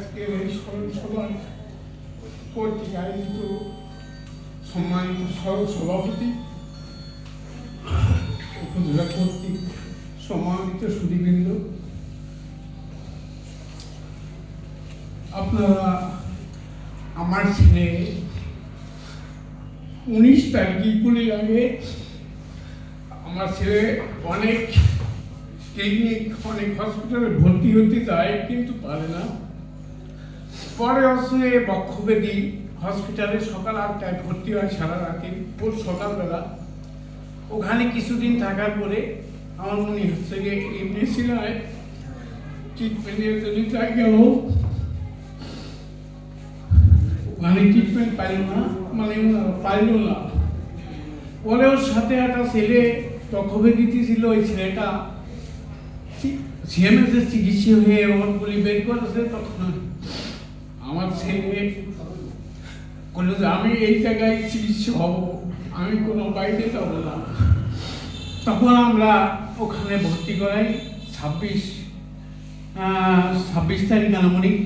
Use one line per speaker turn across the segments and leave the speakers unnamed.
আজকের এই স্মরণ সভার কর্তৃক আয়োজিত সম্মানিত সভাপতি, উপজেলা কর্তৃক সম্মানিত সুদীবৃন্দ আপনারা আমার ছেলে উনিশ তারিখ ইকুলি আগে আমার ছেলে অনেক ক্লিনিক অনেক হসপিটালে ভর্তি হতে যায়, কিন্তু পারে না। পরে হচ্ছে বক্ষবেদী হসপিটালে সকাল আটটায় ভর্তি হয় সারা রাতে ওর সকালবেলা। ওখানে কিছুদিন থাকার পরে আমার মনে হচ্ছে যে এমনি সিনায় ট্রিটমেন্টের জন্য ওখানে ট্রিটমেন্ট পাইল না মানে পাইল না। পরে ওর সাথে একটা ছেলে বক্ষবেদিতে ছিল, ওই ছেলেটা সিএমএস এর চিকিৎসা হয়ে ওর গুলি বের করেছে তখন ছেলে বলল যে আমি এই জায়গায় চিকিৎসা হব, আমি কোনো বাইরে যাব না। তখন আমরা ওখানে ভর্তি করাই, ছাব্বিশ ছাব্বিশ তারিখ আনুমানিক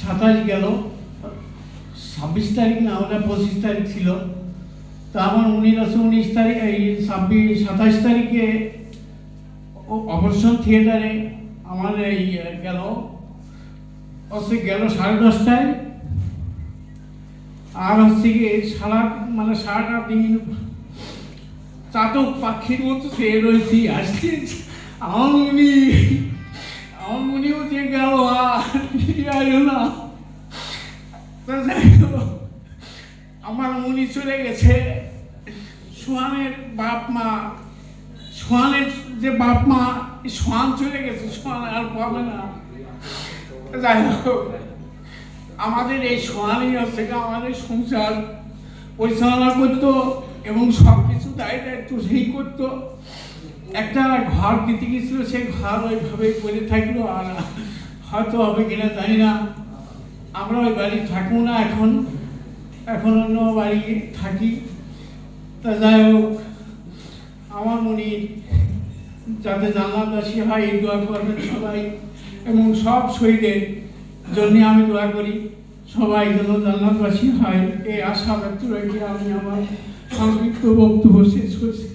সাতাশ গেল। ছাব্বিশ তারিখ না হলে পঁচিশ তারিখ ছিল। তো আমার উনিশ আছে উনিশ তারিখ, এই ছাব্বিশ, সাতাশ তারিখে অপারেশন থিয়েটারে আমার এই গেল। হচ্ছে গেল সাড়ে দশটায়। আর হচ্ছে গিয়ে সারা মানে সারাটা দিন চাতক পাখির মতো সে রয়েছি, আসছে। আমার মনি, আমার যে গেল, আর না। আমার মনি চলে গেছে, সোহানের বাপ মা, সোহানের যে বাপ মা সোহান চলে গেছে, সোহান আর পাবে না। যাই হোক, আমাদের এই সোহানি হচ্ছে আমাদের সংসার পরিচালনা করতো এবং সব কিছু দায় দায়িত্ব সেই করতো। একটা ঘর দিতে গেছিল সেই ঘর ওইভাবে পড়ে থাকল, আর হয়তো হবে কিনা জানি না। আমরা ওই বাড়ি থাকব না এখন এখন অন্য বাড়ি থাকি। তা যাই হোক, আমার মনে যাতে জান্নাতবাসী হয়, এই দোয়া করবেন সবাই। এবং সব শহীদের জন্য আমি দোয়া করি। সবাই যেন জান্নাতবাসী হয়, এই আশা ব্যক্ত রেখে আমি আমার সংক্ষিপ্ত বক্তব্য শেষ করছি।